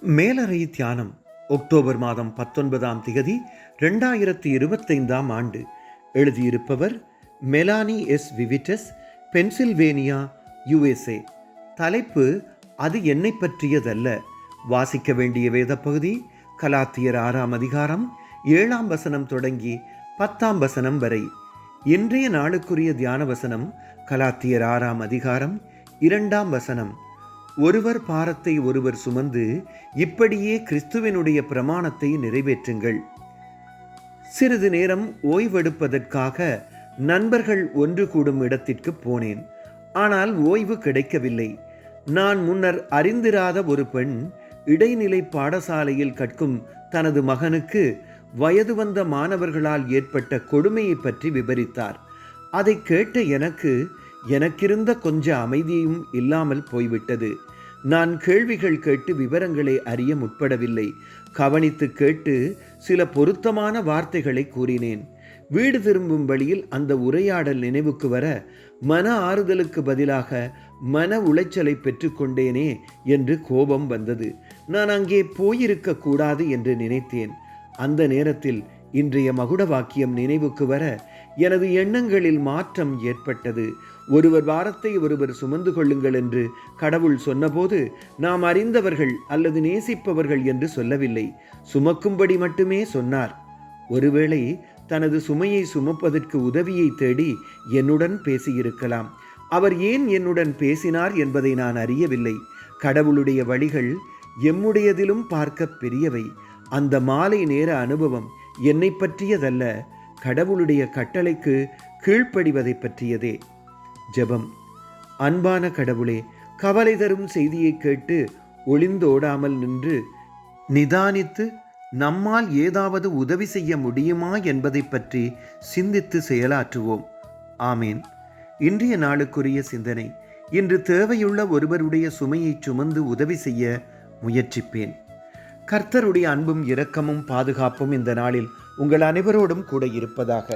மேலறை தியானம் அக்டோபர் மாதம் பத்தொன்பதாம் திகதி ரெண்டாயிரத்தி இருபத்தைந்தாம் ஆண்டு. எழுதியிருப்பவர் மெலானி எஸ். விவிட்டஸ் பென்சில்வேனியா யுஎஸ்ஏ. தலைப்பு அது என்னை பற்றியதல்ல. வாசிக்க வேண்டிய வேத பகுதி கலாத்தியர் ஆறாம் அதிகாரம் ஏழாம் வசனம் தொடங்கி பத்தாம் வசனம் வரை. இன்றைய நாளுக்குரிய தியான வசனம் கலாத்தியர் ஆறாம் அதிகாரம் இரண்டாம் வசனம். ஒருவர் பாரத்தை ஒருவர் சுமந்து இப்படியே கிறிஸ்துவினுடைய பிரமாணத்தை நிறைவேற்றுங்கள். சிறிது நேரம் ஓய்வெடுப்பதற்காக நண்பர்கள் ஒன்று கூடும் இடத்திற்கு போனேன். ஆனால் ஓய்வு கிடைக்கவில்லை. நான் முன்னர் அறிந்திராத ஒரு பெண் இடைநிலை பாடசாலையில் கற்கும் தனது மகனுக்கு வயது வந்த மாணவர்களால் ஏற்பட்ட கொடுமையை பற்றி விபரித்தார். அதை கேட்ட எனக்கு எனக்கிருந்த கொஞ்ச அமைதியும் இல்லாமல் போய்விட்டது. நான் கேள்விகள் கேட்டு விவரங்களை அறிய முற்படவில்லை. கவனித்து கேட்டு சில பொருத்தமான வார்த்தைகளை கூறினேன். வீடு திரும்பும் வழியில் அந்த உரையாடல் நினைவுக்கு வர மன ஆறுதலுக்கு பதிலாக மன உளைச்சலை பெற்றுக்கொண்டேனே என்று கோபம் வந்தது. நான் அங்கே போயிருக்க கூடாது என்று நினைத்தேன். அந்த நேரத்தில் இன்றைய மகுட வாக்கியம் நினைவுக்கு வர எனது எண்ணங்களில் மாற்றம் ஏற்பட்டது. ஒருவர் வாரத்தை ஒருவர் சுமந்து கொள்ளுங்கள் என்று கடவுள் சொன்னபோது நாம் அறிந்தவர்கள் அல்லது நேசிப்பவர்கள் என்று சொல்லவில்லை. சுமக்கும்படி மட்டுமே சொன்னார். ஒருவேளை தனது சுமையை சுமப்பதற்கு உதவியை தேடி என்னுடன் பேசியிருக்கலாம். அவர் ஏன் என்னுடன் பேசினார் என்பதை நான் அறியவில்லை. கடவுளுடைய வழிகள் எம்முடையதிலும் பார்க்க பெரியவை. அந்த மாலை நேர அனுபவம் என்னை பற்றியதல்ல. கடவுளுடைய கட்டளைக்கு கீழ்ப்படிவதை பற்றியதே. ஜெபம். அன்பான கடவுளே கவலை தரும் செய்தியை கேட்டு ஒளிந்தோடாமல் நின்று நிதானித்து நம்மால் ஏதாவது உதவி செய்ய முடியுமா என்பதை பற்றி சிந்தித்து செயலாற்றுவோம். ஆமேன். இன்றைய நாளுக்குரிய சிந்தனை இன்று தேவையுள்ள ஒருவருடைய சுமையை சுமந்து உதவி செய்ய முயற்சிப்பேன். கர்த்தருடைய அன்பும் இரக்கமும் பாதுகாப்பும் இந்த நாளில் உங்கள் அனைவரோடும் கூட இருப்பதாக.